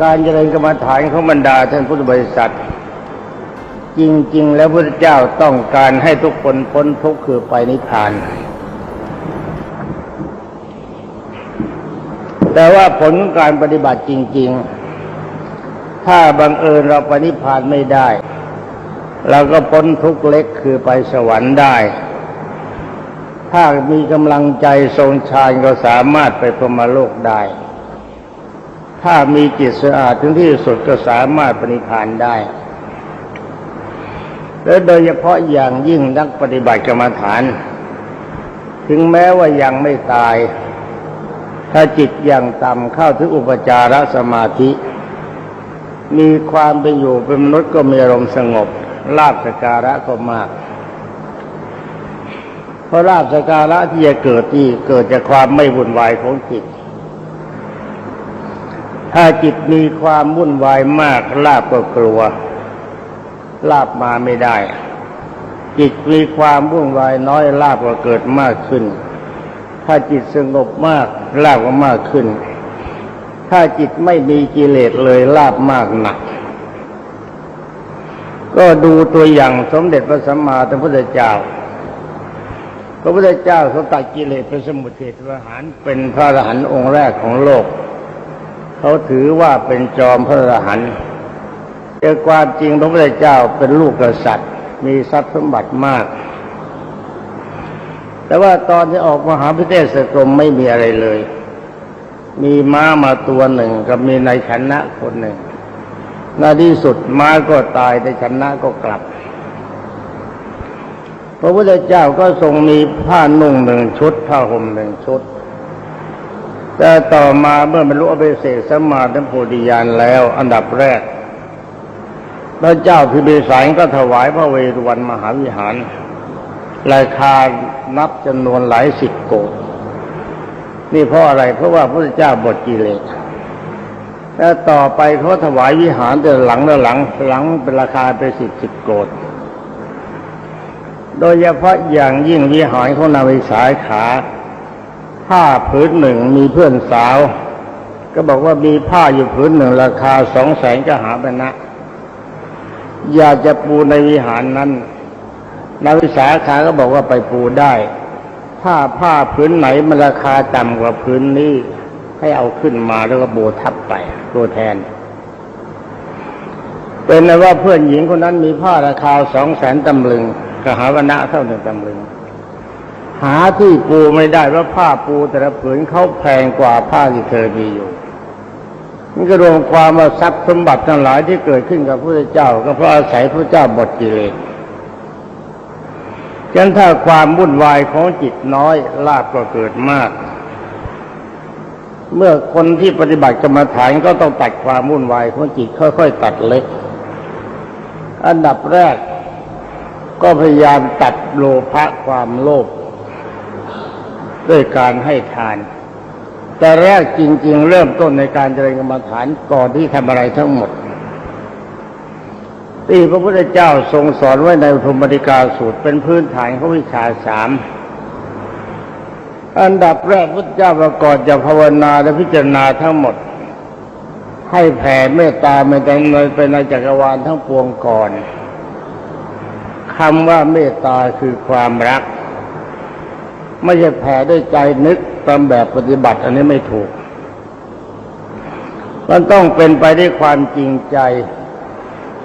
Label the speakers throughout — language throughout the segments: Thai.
Speaker 1: การเจริญกรรมฐานของบรรดาท่านพุทธบริษัท จริง ๆ แล้วพระเจ้าต้องการให้ทุกคนพ้นทุกข์คือไปนิพพาน แต่ว่าผลของการปฏิบัติจริง ๆ ถ้าบังเอิญเราไปนิพพานไม่ได้ เราก็พ้นทุกข์เล็กคือไปสวรรค์ได้ ถ้ามีกำลังใจทรงฌานก็สามารถไปพรหมโลกได้ ถ้ามีจิตสะอาดถึงที่สุดก็สามารถปณิพานได้ และโดยเฉพาะอย่างยิ่งนักปฏิบัติกรรมฐาน ถึงแม้ว่ายังไม่ตาย ถ้าจิตยังต่ำเข้าถึงอุปจารสมาธิ มีความเป็นอยู่เป็นมนุษย์ก็มีอารมณ์สงบลาบสการะก็มากเพราะลาบสการะที่จะเกิดที่เกิดจากความไม่วุ่นวายของจิต ถ้าจิตมีความวุ่นวายมากลาบก็กลัว ลาบมาไม่ได้ จิตมีความวุ่นวายน้อยลาบก็เกิดมากขึ้น ถ้าจิตสงบมากลาบก็มากขึ้น ถ้าจิตไม่มีกิเลสเลยลาบมากหนัก ก็ดูตัวอย่างสมเด็จพระสัมมาสัมพุทธเจ้าพระพุทธเจ้าเขาตัดกิเลสเป็นสมุทเทศประหารเป็นพระอรหันต์องค์แรกของโลก เขาถือว่าเป็นจอมพระอรหันต์แต่ความจริงพระพุทธเจ้าเป็นลูกกษัตริย์ มีทรัพย์สมบัติมาก แต่ว่าตอนที่ออกมหาพิเทศกรมไม่มีอะไรเลย มีม้ามาตัวหนึ่งกับมีนายชนะคนหนึ่งในที่สุดม้าก็ตายในชนะก็กลับ พระพุทธเจ้าก็ทรงมีผ้านุ่งหนึ่งชุด ผ้าห่มหนึ่งชุด แต่ต่อมาเมื่อบรรลุอภิเศษสมมาธิโพธิญาณแล้ว อันดับแรกพระเจ้าพิมพิสารก็ถวายพระเวรุวันมหาวิหาร ราคานับจำนวนหลายสิบโกดนี่เพราะอะไรเพราะว่าพระพุทธเจ้าบทกิเลสแล้วต่อไปเขาถวายวิหารแต่หลังแล้วหลังหลังเป็นราคาไปสิบสิบโกดโดยเฉพาะอย่างยิ่งวิหารของนาวิสายขา ผ้าผืนหนึ่งมีเพื่อนสาว ก็บอกว่ามีผ้าอยู่ผืนหนึ่งราคาสองแสนก็หาไปนะ อยากจะปูในวิหารนั้นนาวิสาขาก็บอกว่าไปปูได้ถ้าผ้าผืนไหนมันราคาต่ำกว่าผืนนี้ให้เอาขึ้นมาแล้วก็โบทับไปตัวแทน เป็นนะว่าเพื่อนหญิงคนนั้นมีผ้าราคาสองแสนตำลึงกหาวนะเท่าหนึ่งตำลึง หาที่ปูไม่ได้เพราะผ้าปูแต่ละผืนเขาแพงกว่าผ้าที่เธอมีอยู่นี่ก็รวมความว่าทรัพย์สมบัติทั้งหลายที่เกิดขึ้นกับพระเจ้า ก็เพราะอาศัยพระเจ้าบทกิเลสฉะนั้นถ้าความวุ่นวายของจิตน้อยลาบก็เกิดมาก เมื่อคนที่ปฏิบัติกรรมฐานก็ต้องตัดความวุ่นวายของจิตค่อย ๆ ตัดเล็ก อันดับแรกก็พยายามตัดโลภะความโลภ ด้วยการให้ทาน แต่แรกจริง ๆ เริ่มต้นในการเจริญกรรมฐานก่อนที่ทำอะไรทั้งหมดที่พระพุทธเจ้าทรงสอนไว้ในธรรมดิกาสูตรเป็นพื้นฐานของวิชาสามอันดับแรกพุทธเจ้าประกอบจะภาวนาและพิจารณาทั้งหมด ให้แผ่เมตตาไม่แต่ในเป็นในจักรวาลทั้งปวงก่อนคำว่าเมตตาคือความรัก ไม่ใช่แผ่ด้วยใจนึกตามแบบปฏิบัติ อันนี้ไม่ถูก มันต้องเป็นไปด้วยความจริงใจ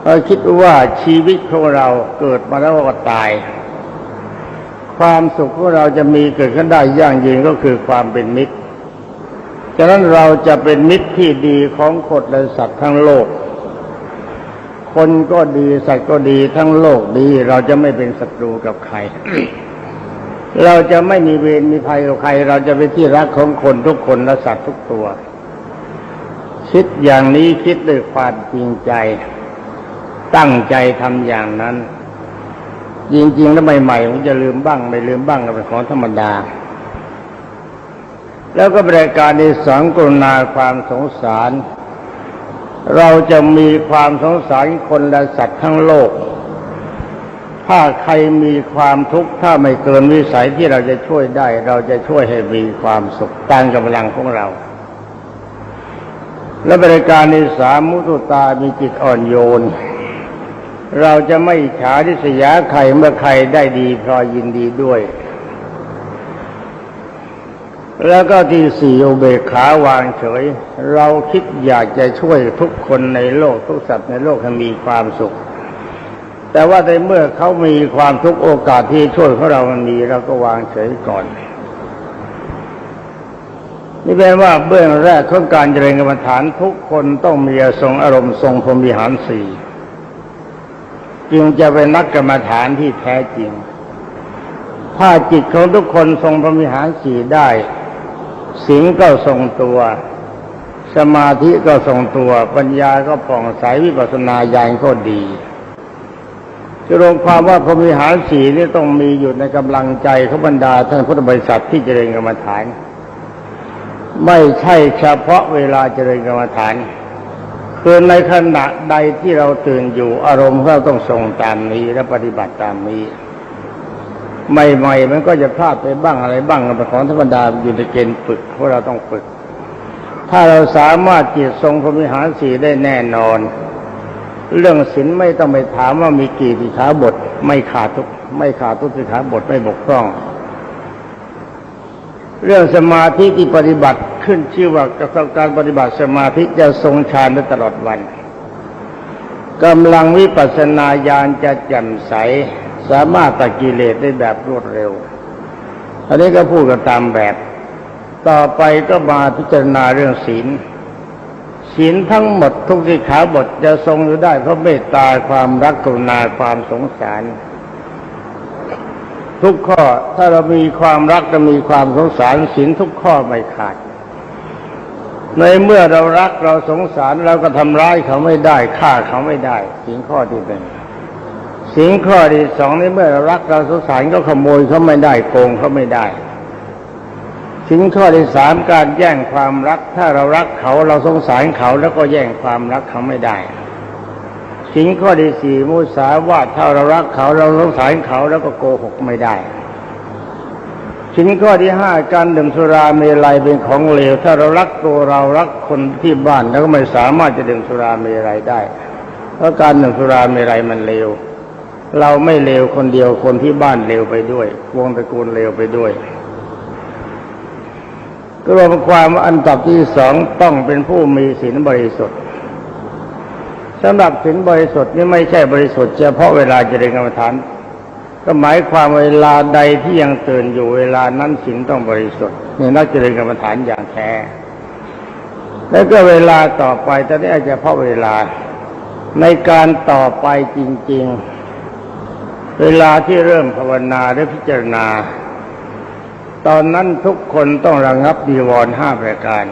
Speaker 1: เราคิดว่าชีวิตของเราเกิดมาแล้วก็ตาย ความสุขของเราจะมีเกิดขึ้นได้อย่างยิ่งก็คือความเป็นมิตรฉะนั้นเราจะเป็นมิตรที่ดีของคนและสัตว์ทั้งโลก คนก็ดีสัตว์ก็ดีทั้งโลกดี เราจะไม่เป็นศัตรูกับใคร เราจะไม่มีเวรมีภัยกับใคร เราจะเป็นที่รักของคนทุกคนและสัตว์ทุกตัว คิดอย่างนี้คิดด้วยความจริงใจ ตั้งใจทำอย่างนั้น จริงๆแล้วใหม่ๆผมจะลืมบ้าง ไม่ลืมบ้างก็เป็นของธรรมดา แล้วก็บริการในสองกรุณาความสงสาร เราจะมีความสงสารคนและสัตว์ทั้งโลก ถ้าใครมีความทุกข์ถ้าไม่เกินวิสัยที่เราจะช่วยได้ เราจะช่วยให้มีความสุขตามกำลังของเรา และบริการที่สามมุตุตามีจิตอ่อนโยน เราจะไม่ฉาริษยาใครเมื่อใครได้ดีพลอยยินดีด้วย แล้วก็ที่สี่อเบขาวางเฉย เราคิดอยากจะช่วยทุกคนในโลกทุกสัตว์ในโลกให้มีความสุข แต่ว่าในเมื่อเขามีความทุกโอกาสที่ช่วยของเรามันมีเราก็วางเฉยก่อน นี่แปลว่าเบื้องแรกของการเจริญกรรมฐานทุกคนต้องมีทรงอารมณ์ทรงพรมิหารสี่จึงจะเป็นนักกรรมฐานที่แท้จริง ถ้าจิตของทุกคนทรงพรมิหารสี่ได้สิ่งก็ทรงตัวสมาธิก็ทรงตัวปัญญาก็ผ่องใสวิปัสสนาญาณก็ดี จะรวมความว่าพรมิหารสีนี่ต้องมีอยู่ในกำลังใจของบรรดาท่านพุทธบริษัทที่เจริญกรรมฐาน ไม่ใช่เฉพาะเวลาเจริญกรรมฐาน คือในขณะใดที่เราตื่นอยู่อารมณ์เราต้องทรงตามนี้และปฏิบัติตามนี้ใหม่ๆมันก็จะพลาดไปบ้างอะไรบ้างเป็นของธรรมดาอยู่ในเกณฑ์ฝึกเพราะเราต้องฝึก ถ้าเราสามารถจิตทรงพรมิหารสีได้แน่นอน เรื่องศีลไม่ต้องไปถามว่ามีกี่สิขาบท ไม่ขาดทุกไม่ขาดทุกสิขาบทไม่บกพร่อง เรื่องสมาธิที่ปฏิบัติขึ้นชื่อว่าการปฏิบัติสมาธิจะทรงฌานได้ตลอดวันกำลังวิปัสสนาญาณจะแจ่มใส สามารถตัดกิเลสได้แบบรวดเร็ว อันนี้ก็พูดกันตามแบบ ต่อไปก็มาพิจารณาเรื่องศีล ศีลทั้งหมดทุกสิขาบทจะทรงอยู่ได้เพราะเมตตาความรักกรุณาความสงสาร ทุกข้อถ้าเรามีความรักจะมีความสงสารศีลทุกข้อไม่ขาด ในเมื่อเรารักเราสงสารเราก็ทำร้ายเขาไม่ได้ฆ่าเขาไม่ได้ศีลข้อที่หนึ่งศีลข้อที่สองในเมื่อเรารักเราสงสารก็ขโมยเขาไม่ได้โกงเขาไม่ได้ ศีลข้อที่สามการแย่งความรัก ถ้าเรารักเขาเราสงสารเขาแล้วก็แย่งความรักเขาไม่ได้ศีลข้อที่สี่มุสาวาทถ้าเรารักเขาเราสงสารเขาแล้วก็โกหกไม่ได้ศีลข้อที่ห้าการดื่มสุราเมลัยเป็นของเลว ถ้าเรารักตัวเรารักคนที่บ้านแล้วก็ไม่สามารถจะดื่มสุราเมลัยได้ เพราะการดื่มสุราเมลัยมันเลว เราไม่เลวคนเดียวคนที่บ้านเลวไปด้วย วงตระกูลเลวไปด้วย รวมความว่าอันดับที่สองต้องเป็นผู้มีศีลบริสุทธิ์สำหรับศีลบริสุทธิ์นี่ไม่ใช่บริสุทธิ์เฉพาะเวลาเจริญกรรมฐาน ก็หมายความเวลาใดที่ยังตื่นอยู่เวลานั้นศีลต้องบริสุทธิ์นี่นักเจริญกรรมฐานอย่างแท้แล้วก็เวลาต่อไปตอนนี้อาจจะเพราะเวลาในการต่อไปจริง ๆ เวลาที่เริ่มภาวนาและพิจารณา ตอนนั้นทุกคนต้องระงับนิวรณ์ห้าประการ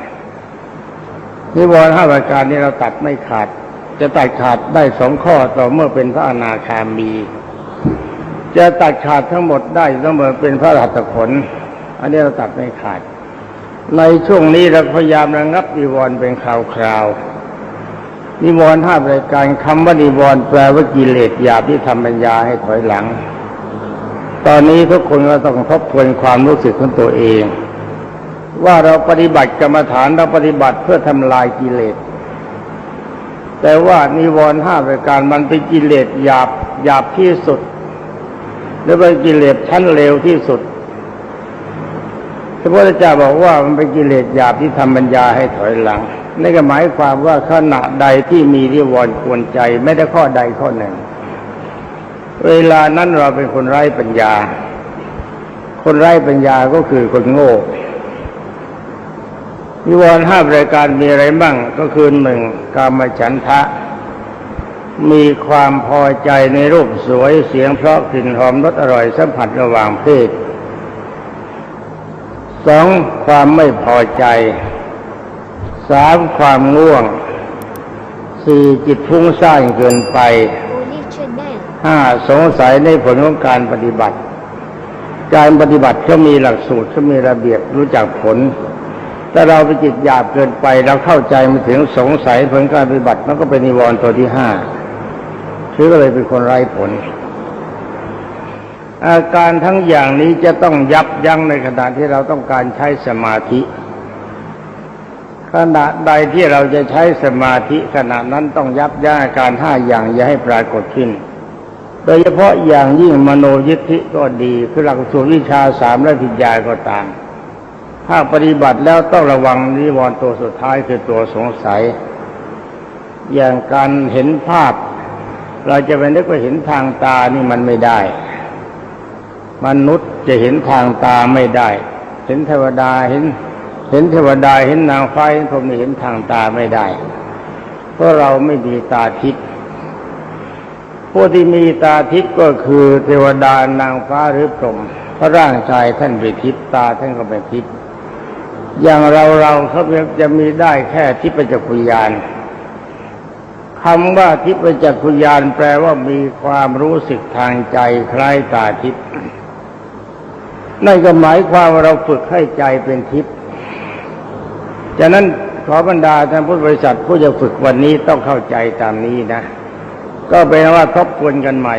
Speaker 1: นิวรณ์ห้าประการนี้เราตัดไม่ขาด จะตัดขาดได้สองข้อต่อเมื่อเป็นพระอนาคามี จะตัดขาดทั้งหมดได้ต้องเมื่อเป็นพระหัตผล อันนี้เราตัดไม่ขาด ในช่วงนี้เราพยายามระงับนิวรณ์เป็นคราวๆนิวรณ์ห้าประการคำว่านิวรณ์แปลว่ากิเลสหยาบที่ทำปัญญาให้ถอยหลัง ตอนนี้ทุกคนก็ต้องทบทวนความรู้สึกของตัวเอง ว่าเราปฏิบัติกรรมฐานเราปฏิบัติเพื่อทำลายกิเลส แต่ว่านิวรณ์ห้าประการมันเป็นกิเลสหยาบหยาบที่สุด หรือเป็นกิเลสชั้นเลวที่สุดพระพุทธเจ้าบอกว่ามันเป็นกิเลสหยาบที่ทำปัญญาให้ถอยหลังนี่ก็หมายความว่าขณะใดที่มีนิวรณ์กวนใจไม่ได้ข้อใดข้อหนึ่ง เวลานั้นเราเป็นคนไร้ปัญญา คนไร้ปัญญาก็คือคนโง่นิวรณ์ห้ารายการมีอะไรบ้างก็คือหนึ่งกามฉันทะ มีความพอใจในรูปสวยเสียงเพราะกลิ่นหอมรสอร่อยสัมผัสระหว่างเพศสองความไม่พอใจสามความง่วงสี่จิตฟุ้งซ่านเกินไป ห้าสงสัยในผลของการปฏิบัติ การปฏิบัติเขามีหลักสูตรเขามีระเบียบรู้จักผลถ้าเราไปจิตหยาบเกินไปเราเข้าใจมาถึงสงสัยผลการปฏิบัติมันก็เป็นนิวรณ์ตัวที่ห้าคือก็เลยเป็นคนไร้ผล อาการทั้งอย่างนี้จะต้องยับยั้งในขณะที่เราต้องการใช้สมาธิขณะใดที่เราจะใช้สมาธิขณะนั้นต้องยับยั้งอาการห้าอย่างอย่าให้ปรากฏขึ้น โดยเฉพาะอย่างยิ่งมโนยิทธิก็ดีคือหลักสูตรวิชาสามและพิญญาก็ตามถ้าปฏิบัติแล้วต้องระวังนิวรณ์ตัวสุดท้ายคือตัวสงสัย อย่างการเห็นภาพ เราจะไปนึกว่าเห็นทางตานี่มันไม่ได้ มนุษย์จะเห็นทางตาไม่ได้ เห็นเทวดาเห็น เห็นเทวดาเห็นนางฟ้าเห็นพรหมนี่เห็นทางตาไม่ได้ เพราะเราไม่มีตาทิพย์ ผู้ที่มีตาทิพย์ก็คือเทวดานางฟ้าหรือพรหมพระร่างกายท่านเป็นทิพย์ตาท่านก็เป็นทิพย์อย่างเราเราเขาจะมีได้แค่ทิพยจักรุยานคำว่าทิพยจักรุยานแปลว่ามีความรู้สึกทางใจคล้ายตาทิพย์นั่นก็หมายความว่าเราฝึกให้ใจเป็นทิพย์จากนั้นขอบรรดาท่านผู้บริษัทผู้จะฝึกวันนี้ต้องเข้าใจตามนี้นะ ก็เป็นว่าทบทวนกันใหม่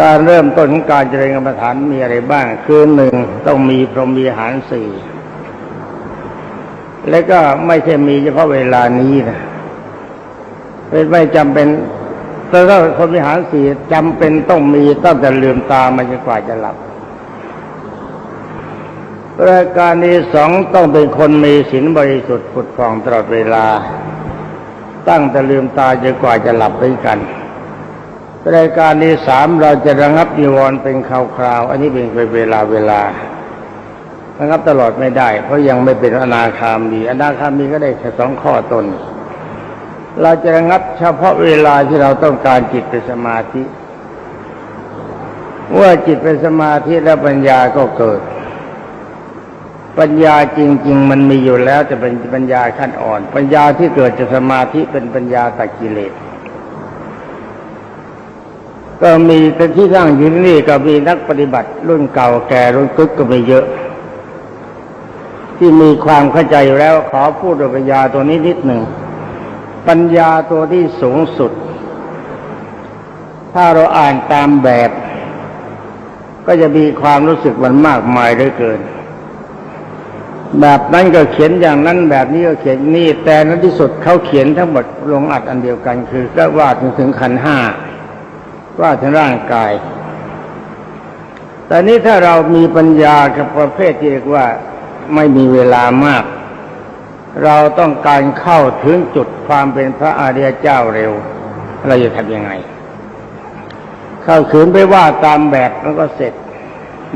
Speaker 1: การเริ่มต้นของการเจริญกรรมฐานมีอะไรบ้าง คือหนึ่งต้องมีพรหมีหารสี่และก็ไม่ใช่มีเฉพาะเวลานี้นะเป็นไม่จำเป็นแต่ถ้าพรหมีหารสี่จำเป็นต้องมีตั้งแต่ลืมตามันจนกว่าจะหลับรายการที่สองต้องเป็นคนมีศีลบริสุทธิ์ผุดผ่องตลอดเวลา ตั้งแต่ลืมตาจนกว่าจะหลับไปกันรายการที่สามเราจะระงับนิวรณ์เป็นคราวๆอันนี้เป็นไปเวลาเวลาระงับตลอดไม่ได้ เพราะยังไม่เป็นอนาคามีอนาคามีก็ได้แค่สองข้อตน เราจะระงับเฉพาะเวลาที่เราต้องการจิตเป็นสมาธิเมื่อจิตเป็นสมาธิแล้วปัญญาก็เกิด ปัญญาจริง ๆ มันมีอยู่แล้วแต่เป็นปัญญาขั้นอ่อน ปัญญาที่เกิดจากสมาธิเป็นปัญญาตักกิเลสก็มีแต่ที่ตั้งอยู่ที่นี่ก็มีนักปฏิบัติ รุ่นเก่าแก่รุ่นกึกก็มีเยอะ ที่มีความเข้าใจอยู่แล้วขอพูดถึงปัญญาตัวนี้นิดหนึ่ง ปัญญาตัวที่สูงสุด ถ้าเราอ่านตามแบบ ก็จะมีความรู้สึกมันมากมายเหลือเกิน แบบนั้นก็เขียนอย่างนั้นแบบนี้ก็เขียนนี่ แต่ในที่สุดเขาเขียนทั้งหมดลงอัดอันเดียวกัน คือก็ว่าถึงถึงขันห้าว่าถึงร่างกาย แต่นี้ถ้าเรามีปัญญากับประเภทที่เรียกว่าไม่มีเวลามาก เราต้องการเข้าถึงจุดความเป็นพระอริยเจ้าเร็ว เราจะทำยังไง เข้าขืนไปว่าตามแบบมันก็เสร็จ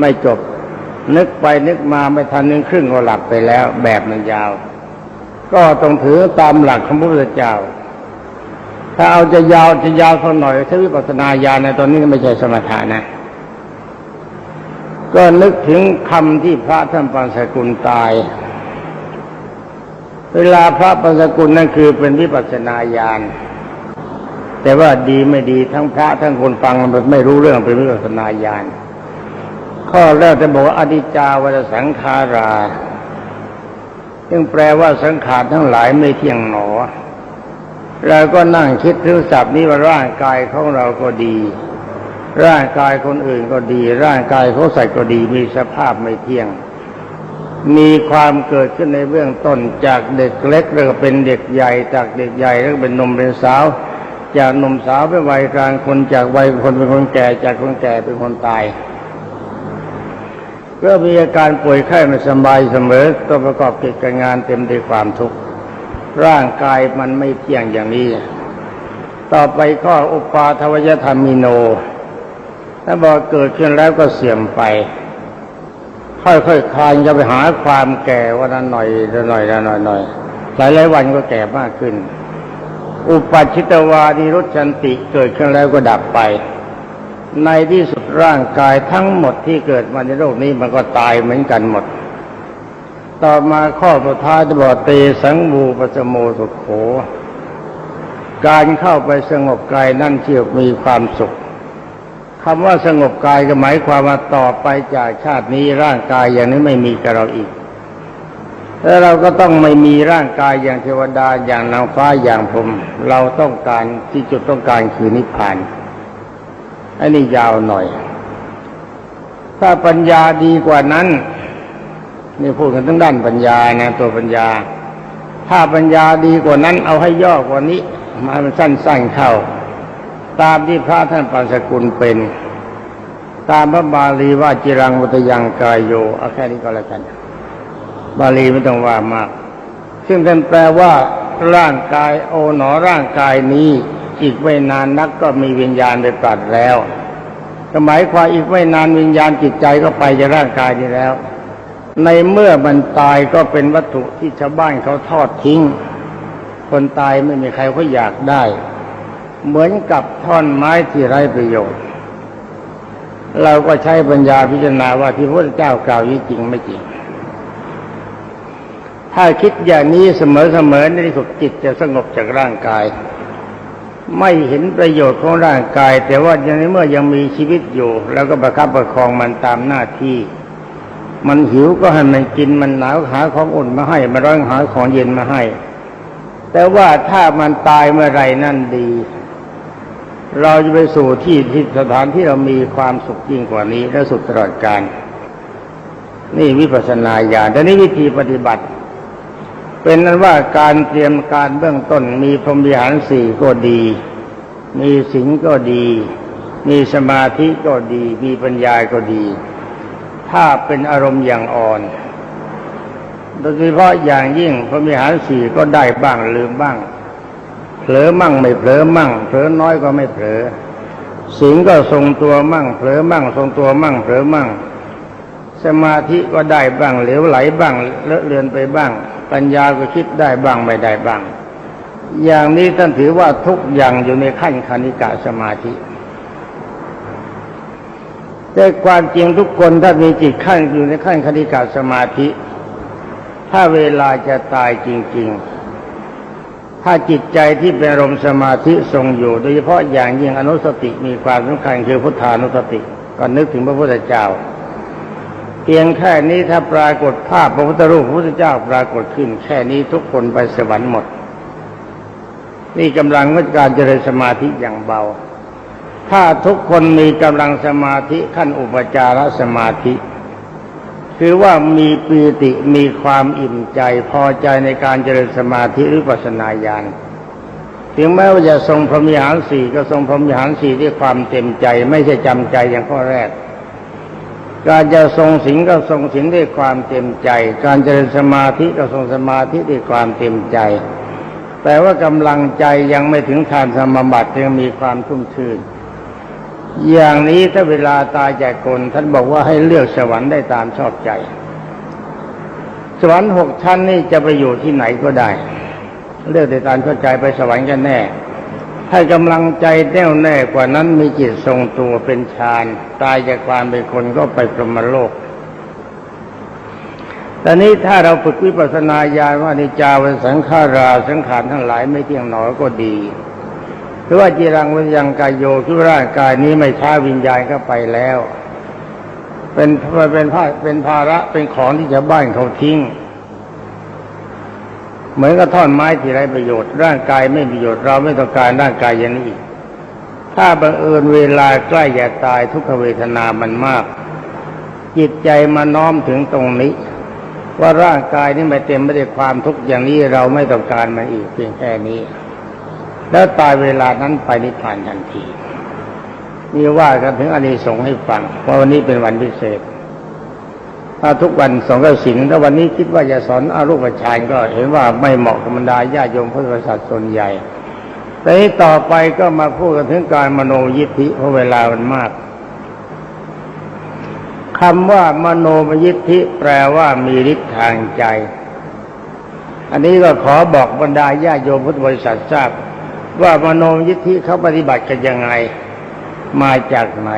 Speaker 1: ไม่จบ นึกไปนึกมาไม่ทันนึงครึ่งก็หลับไปแล้ว แบบมันยาว ก็ต้องถือตามหลักของพระพุทธเจ้า ถ้าเอาจะยาวจะยาวสักหน่อยถ้าวิปัสสนาญาณในตอนนี้ไม่ใช่สมถะนะ ก็นึกถึงคำที่พระท่านปัญสกุลตาย เวลาพระปัญสกุลนั่นคือเป็นวิปัสสนาญาณแต่ว่าดีไม่ดีทั้งพระทั้งคนฟังมันไม่รู้เรื่องเป็นวิปัสสนาญาณ ข้อแรกจะบอกว่าอดิจาวัฏสังขารา ซึ่งแปลว่าสังขารทั้งหลายไม่เที่ยงหนอเราก็นั่งคิดถึงศัพท์นี้ว่าร่างกายของเราก็ดี ร่างกายคนอื่นก็ดี ร่างกายเขาใส่ก็ดีมีสภาพไม่เที่ยง มีความเกิดขึ้นในเบื้องต้นจากเด็กเล็กแล้วก็เป็นเด็กใหญ่จากเด็กใหญ่แล้วเป็นหนุ่มเป็นสาว จากหนุ่มสาวเป็นวัยกลางคนจากวัยคนเป็นคนแก่จากคนแก่เป็นคนตาย ก็มีอาการป่วยไข้ไม่สบายเสมอต้องประกอบกิจการงานเต็มด้วยความทุกข์ร่างกายมันไม่เที่ยงอย่างนี้ ต่อไปก็อุปาทวยธรรมิโน ถ้าบอกเกิดขึ้นแล้วก็เสื่อมไป ค่อยๆคคลานจะไปหาความแก่วันละหน่อยละหน่อยละหน่อยหน่อยหลายหลายวันก็แก่มากขึ้น อุปัชิตวานิรุชันติเกิดขึ้นแล้วก็ดับไป ในที่สุดร่างกายทั้งหมดที่เกิดมาในโลกนี้มันก็ตายเหมือนกันหมด ต่อมาข้อสุดท้ายจะบอกเตสังบูปสโมสุขโข การเข้าไปสงบกายนั่นเที่ยวมีความสุขคำว่าสงบกายก็หมายความว่าต่อไปจากชาตินี้ร่างกายอย่างนี้ไม่มีกับเราอีก แล้วเราก็ต้องไม่มีร่างกายอย่างเทวดาอย่างนางฟ้าอย่างพรหมเราต้องการที่จุดต้องการคือนิพพาน อันนี้ยาวหน่อย ถ้าปัญญาดีกว่านั้นนี่พูดกันทั้งด้านปัญญานะตัวปัญญา ถ้าปัญญาดีกว่านั้น เอาให้ย่อกว่านี้ มามันสั้นๆเข้า ตามที่พระท่านปัสกุลเป็น ตามพระบาลีว่าจิรังวัตยังกายโยเอาแค่นี้ก็แล้วกัน บาลีไม่ต้องว่ามาก ซึ่งท่านแปลว่าร่างกายโอหนอร่างกายนี้ อีกไม่นานนักก็มีวิญญาณไปตัดแล้วก็หมายความอีกไม่นานวิญญาณจิตใจก็ไปจากร่างกายนี้แล้ว ในเมื่อมันตายก็เป็นวัตถุที่ชาวบ้านเขาทอดทิ้ง คนตายไม่มีใครเขาอยากได้ เหมือนกับท่อนไม้ที่ไร้ประโยชน์ เราก็ใช้ปัญญาพิจารณาว่าที่พระเจ้ากล่าวนี้จริงไม่จริง ถ้าคิดอย่างนี้เสมอๆในที่สุดจิตจะสงบจากร่างกาย ไม่เห็นประโยชน์ของร่างกาย แต่ว่าในเมื่อยังมีชีวิตอยู่ แล้วก็ประคับประคองมันตามหน้าที่ มันหิวก็ให้มันกินมันหนาวหาของอุ่นมาให้มันร้อนหาของเย็นมาให้ แต่ว่าถ้ามันตายเมื่อไรนั่นดี เราจะไปสู่ที่ที่สถานที่เรามีความสุขยิ่งกว่านี้และสุขตลอดกาลนี่วิปัสสนาญาณแต่นี้วิธีปฏิบัติ เป็นนั้นว่าการเตรียมการเบื้องต้นมีพรหมวิหารสี่ก็ดี มีศีลก็ดี มีสมาธิก็ดี มีปัญญาก็ดี ถ้าเป็นอารมณ์อย่างอ่อน โดยเฉพาะอย่างยิ่งพรหมวิหารสี่ก็ได้บ้างลืมบ้าง เผลอมั่งไม่เผลอมั่ง เผลอน้อยก็ไม่เผลอศีลก็ทรงตัวมั่ง เผลอมั่ง ทรงตัวมั่ง เผลอมั่ง สมาธิก็ได้บ้างเหลวไหลบ้างเลอะเลือนไปบ้าง ปัญญาก็คิดได้บ้างไม่ได้บ้าง อย่างนี้ท่านถือว่าทุกอย่างอยู่ในขั้นคณิกะสมาธิแต่ความจริงทุกคนถ้ามีจิตขั้นอยู่ในขั้นคณิกะสมาธิ ถ้าเวลาจะตายจริง ๆ ถ้าจิตใจที่เป็นรมสมาธิทรงอยู่ โดยเฉพาะอย่างยิ่งอนุสติมีความสำคัญคือพุทธานุสติก็นึกถึงพระพุทธเจ้า เพียงแค่นี้ถ้าปรากฏภาพพระพุทธรูปพระพุทธเจ้าปรากฏขึ้น แค่นี้ทุกคนไปสวรรค์หมด นี่กำลังของการเจริญสมาธิอย่างเบา ถ้าทุกคนมีกำลังสมาธิขั้นอุปจารสมาธิ คือว่ามีปีติมีความอิ่มใจพอใจในการเจริญสมาธิหรือปัสนาญาณถึงแม้ว่าจะทรงพรหมิหารสี่ก็ทรงพรหมิหารสี่ด้วยความเต็มใจ ไม่ใช่จำใจอย่างข้อแรก การจะทรงสิงก็ทรงสิงด้วยความเต็มใจ การเจริญสมาธิก็ทรงสมาธิด้วยความเต็มใจ แต่ว่ากำลังใจยังไม่ถึงทานสมบัติยังมีความทุ่มชื่นอย่างนี้ถ้าเวลาตายจากคนท่านบอกว่าให้เลือกสวรรค์ได้ตามชอบใจ สวรรค์หกชั้นนี่จะไปอยู่ที่ไหนก็ได้ เลือกได้ตามชอบใจไปสวรรค์กันแน่ ถ้ากำลังใจแน่วแน่กว่านั้นมีจิตทรงตัวเป็นฌานตายจากความเป็นคนก็ไปพรหมโลกแต่นี้ถ้าเราฝึกวิปัสสนาญาณว่านิจาวันสังขาราสังขารทั้งหลายไม่เที่ยงหนอก็ดี หรือว่าจีรังวิญญังกายโยคือร่างกายนี้ไม่ช้าวิญญาณเข้าไปแล้ว เป็นเป็นภาเป็นภาระเป็นของที่ชาวบ้านเขาทิ้ง เหมือนกับท่อนไม้ที่ไร้ประโยชน์ ร่างกายไม่มีประโยชน์เราไม่ต้องการร่างกายอย่างนี้อีกถ้าบังเอิญเวลาใกล้จะตายทุกขเวทนามันมาก จิตใจมาน้อมถึงตรงนี้ ว่าร่างกายนี้ไม่เต็มไม่ได้ความทุกข์อย่างนี้เราไม่ต้องการมันอีกเพียงแค่นี้ แล้วตายเวลานั้นไปนิพพานทันทีนี่ว่ากันถึงอานิสงส์ให้ฟังว่าะวันนี้เป็นวันพิเศษ ทุกวันสองกสินถ้าวันนี้คิดว่าจะสอนอารูปฌานก็เห็นว่าไม่เหมาะกับบรรดาญาโยมพุทธบริษัทส่วนใหญ่แต่ต่อไปก็มาพูดกันถึงการมโนยิทธิเพราะเวลามันมากคำว่ามโนมยิทธิแปลว่ามีฤทธิ์ทางใจ อันนี้ก็ขอบอกบรรดาญาโยมพุทธบริษัททราบ ว่ามโนมยิทธิเขาปฏิบัติกันยังไง มาจากไหน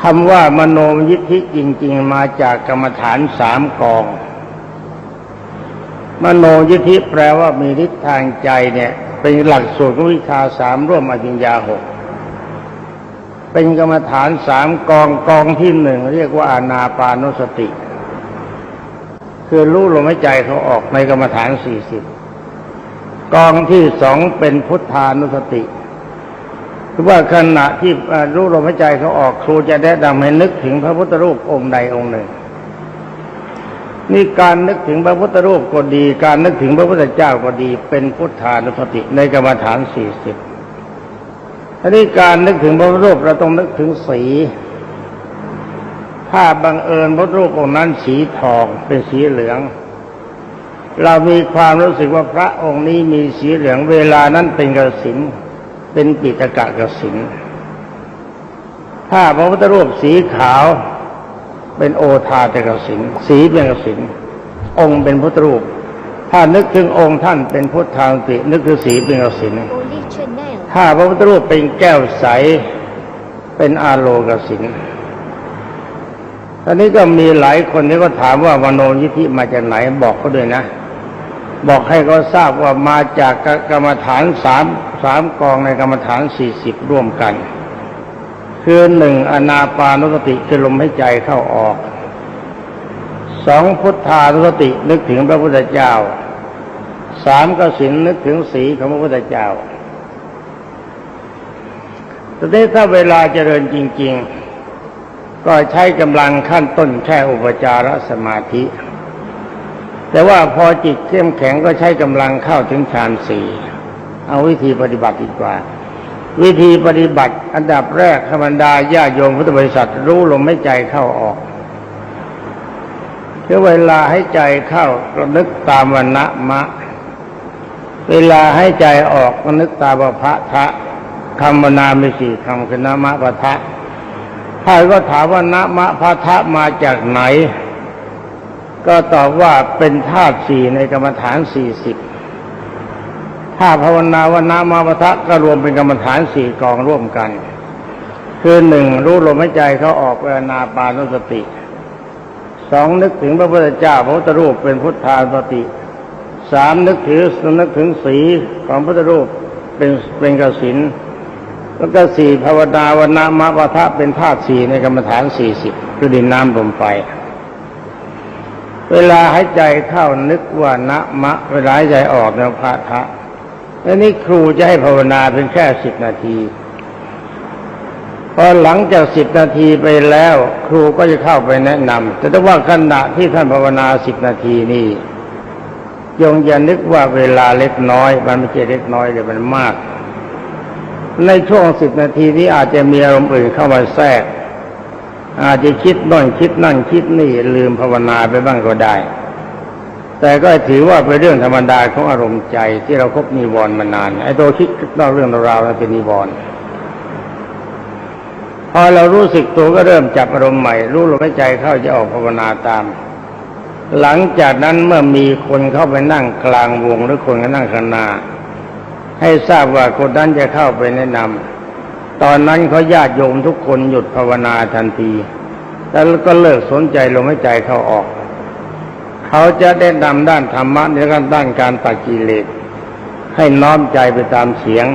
Speaker 1: คำว่ามโนมยิทธิจริง ๆ มาจากกรรมฐานสามกอง มโนยิทธิแปลว่ามีฤทธิ์ทางใจเนี่ย เป็นหลักสูตรวิชาสามร่วมอภิญญาหกเป็นกรรมฐานสามกองกองที่หนึ่งเรียกว่าอานาปานุสติ คือรู้ลมหายใจเขาออกในกรรมฐานสี่สิบกองที่สองเป็นพุทธานุสติ ว่าขณะที่รู้ลมหายใจเขาออกครูจะแนะนำให้นึกถึงพระพุทธรูปองค์ใดองค์หนึ่งนี่การนึกถึงพระพุทธรูปก็ดี การนึกถึงพระพุทธเจ้าก็ดี เป็นพุทธานุสติในกรรมฐานสี่สิบทีนี้การนึกถึงพระพุทธรูปเราต้องนึกถึงสี ถ้าบังเอิญพระรูปองค์นั้นสีทองเป็นสีเหลือง เรามีความรู้สึกว่าพระองค์นี้มีสีเหลืองเวลานั้นเป็นกระสิน เป็นปิตกะกสินถ้าพระพุทธรูปสีขาวเป็นโอทาเตกสินสีเป็นกสินองค์เป็นพุทธรูป ถ้านึกถึงองค์ท่านเป็นพุทธางติ นึกถึงสีเป็นกสิน
Speaker 2: Only Chanel.
Speaker 1: ถ้าพระพุทธรูปเป็นแก้วใสเป็นอาโลกสินตอนนี้ก็มีหลายคนที่ก็ถามว่ามโนยิธิมาจากไหนบอกเขาด้วยนะ บอกให้เขาทราบว่ามาจากกรรมฐานสาม สามกองในกรรมฐานสี่สิบร่วมกัน คือหนึ่งอนาปานุสติคือลมหายใจเข้าออกสองพุทธานุสตินึกถึงพระพุทธเจ้าสามกสินนึกถึงสีของพระพุทธเจ้าทีนี้ถ้าเวลาเจริญจริง ๆ ก็ใช้กำลังขั้นต้นแค่อุปจารสมาธิ แต่ว่าพอจิตเข้มแข็งก็ใช้กำลังเข้าถึงฌานสี่ เอาวิธีปฏิบัติดีกว่า วิธีปฏิบัติ อันดับแรกธรรมดาญาโยมพุทธบริษัทรู้ลมให้ใจเข้าออกคือเวลาให้ใจเข้าก็นึกตามวันนะมะ เวลาให้ใจออกก็นึกตามวพระทะคำวนามีสี่คำคือนะมะปะทะถ้านก็ถามว่านะมะพระทะมาจากไหน ก็ตอบว่าเป็นธาตุสี่ในกรรมฐานสี่สิบ ถ้าภาวนาว่านะมะปะทะก็รวมเป็นกรรมฐานสี่กองร่วมกัน คือหนึ่งรู้ลมหายใจเขาออกเวลนาปานุสติสองนึกถึงพระพุทธเจ้าพระพุทธรูปเป็นพุทธานุสติสามนึกถึงนึกถึงสีของพระพุทธรูปเป็นเป็นกสินแล้วก็สี่ภาวนาวนนามะปะทะเป็นธาตุสี่ในกรรมฐานสี่สิบคือดินน้ำลมไฟเวลาหายใจเข้านึกว่านะมะ เวลาหายใจออกนะพะทะ แล้วนี่ครูจะให้ภาวนาเป็นแค่สิบนาที พอหลังจากสิบนาทีไปแล้ว ครูก็จะเข้าไปแนะนำแต่ถ้าว่าขณะที่ท่านภาวนาสิบนาทีนี่ยงอย่านึกว่าเวลาเล็กน้อย มันไม่ใช่เล็กน้อยเลยมันมาก ในช่วงสิบนาทีนี้อาจจะมีอารมณ์อื่นเข้ามาแทรก อาจจะคิดโน่นคิดนั่นคิดนี่ลืมภาวนาไปบ้างก็ได้ แต่ก็ถือว่าเป็นเรื่องธรรมดาของอารมณ์ใจที่เราคบนิวรณ์มานาน ไอ้ตัวคิดนอกเรื่องราวนั้นเป็นนิวรณ์พอเรารู้สึกตัวก็เริ่มจับอารมณ์ใหม่ รู้ลมหายใจเข้าจะออกภาวนาตาม หลังจากนั้นเมื่อมีคนเข้าไปนั่งกลางวงหรือคนก็นั่งข้างหน้าให้ทราบว่าคนนั้นจะเข้าไปแนะนำตอนนั้นเขาญาติโยมทุกคนหยุดภาวนาทันที แล้วก็เลิกสนใจลมหายใจเข้าออก เขาจะได้นำด้านธรรมะในการด้านการตัดกิเลสให้น้อมใจไปตามเสียง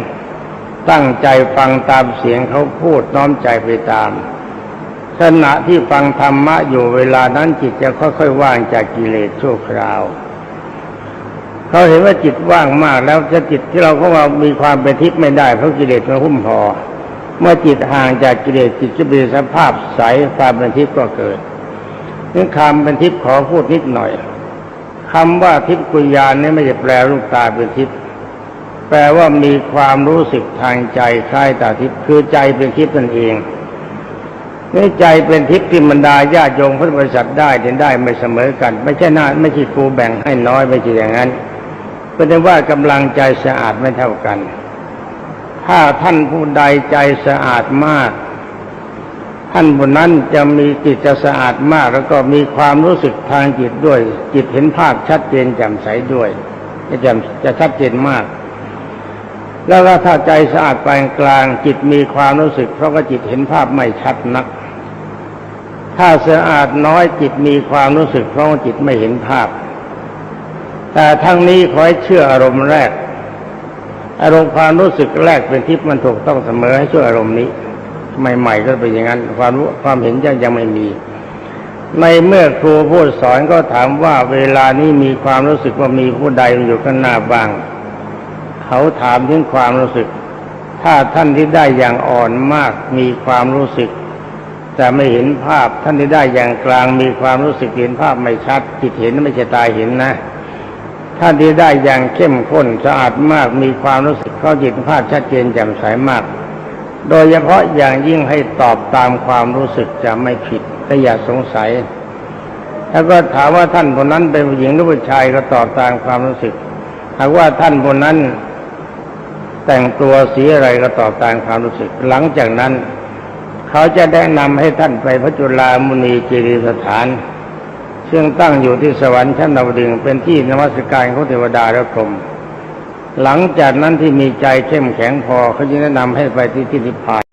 Speaker 1: ตั้งใจฟังตามเสียงเขาพูดน้อมใจไปตาม ขณะที่ฟังธรรมะอยู่เวลานั้นจิตจะค่อยๆว่างจากกิเลสชั่วคราวเขาเห็นว่าจิตว่างมากแล้วจะจิตที่เราเขาว่ามีความเป็นทิพย์ไม่ได้เพราะกิเลสมันหุ้มพอเมื่อจิตห่างจากกิเลสจิตจะมีสภาพใสความเป็นทิพย์ก็เกิด นี่คำเป็นทิพย์ขอพูดนิดหน่อยคำว่าทิพย์กุญญาณนี่ไม่ใช่แปลลูกตาเป็นทิพย์แปลว่ามีความรู้สึกทางใจคล้ายตาทิพย์คือใจเป็นทิพย์นั่นเองนี่ใจเป็นทิพย์ที่บรรดาญาติโยมพุทธบริษัทได้เห็นได้ไม่เสมอกัน ไม่ใช่น่าไม่ใช่ครูแบ่งให้น้อยไม่ใช่อย่างนั้นเป็นแต่ว่ากำลังใจสะอาดไม่เท่ากัน ถ้าท่านผู้ใดใจสะอาดมาก ท่านผู้นั้นจะมีจิตจะสะอาดมาก แล้วก็มีความรู้สึกทางจิตด้วย จิตเห็นภาพชัดเจนแจ่มใสด้วยจะแจ่มจะชัดเจนมาก แล้วก็ถ้าใจสะอาดปานกลาง จิตมีความรู้สึก เพราะว่าจิตเห็นภาพไม่ชัดนัก ถ้าสะอาดน้อยจิตมีความรู้สึก เพราะว่าจิตไม่เห็นภาพ แต่ทั้งนี้ขอให้เชื่ออารมณ์แรก อารมณ์ความรู้สึกแรกเป็นทิพย์มันถูกต้องเสมอให้ช่วยอารมณ์นี้ ใหม่ ๆ ก็เป็นอย่างนั้น ความรู้ความเห็นยังยังไม่มี ในเมื่อครูพูดสอนก็ถามว่าเวลานี้มีความรู้สึกว่ามีผู้ใดอยู่ข้างหน้าบ้าง เขาถามถึงความรู้สึก ถ้าท่านที่ได้อย่างอ่อนมากมีความรู้สึกแต่ไม่เห็นภาพท่านที่ได้อย่างกลางมีความรู้สึกเห็นภาพไม่ชัดจิตเห็นไม่ใช่ตาเห็นนะท่านที่ได้อย่างเข้มข้นสะอาดมากมีความรู้สึกเข้าจิตภาพชัดเจนแจ่มใสมาก โดยเฉพาะอย่างยิ่งให้ตอบตามความรู้สึกจะไม่ผิดแต่อย่าสงสัย แล้วก็ถามว่าท่านคนนั้นเป็นผู้หญิงหรือผู้ชายก็ตอบตามความรู้สึก หากว่าท่านคนนั้น แต่งตัวสีอะไรก็ตอบตามความรู้สึก หลังจากนั้น เขาจะแนะนำให้ท่านไปพระจุลามุนีจีรีสถาน ซึ่งตั้งอยู่ที่สวรรค์ชั้นดาวดึงเป็นที่นมัสการของเทวดาและพรหม หลังจากนั้นที่มีใจเข้มแข็งพอเขาจะแนะนำให้ไปที่ที่นิพพาน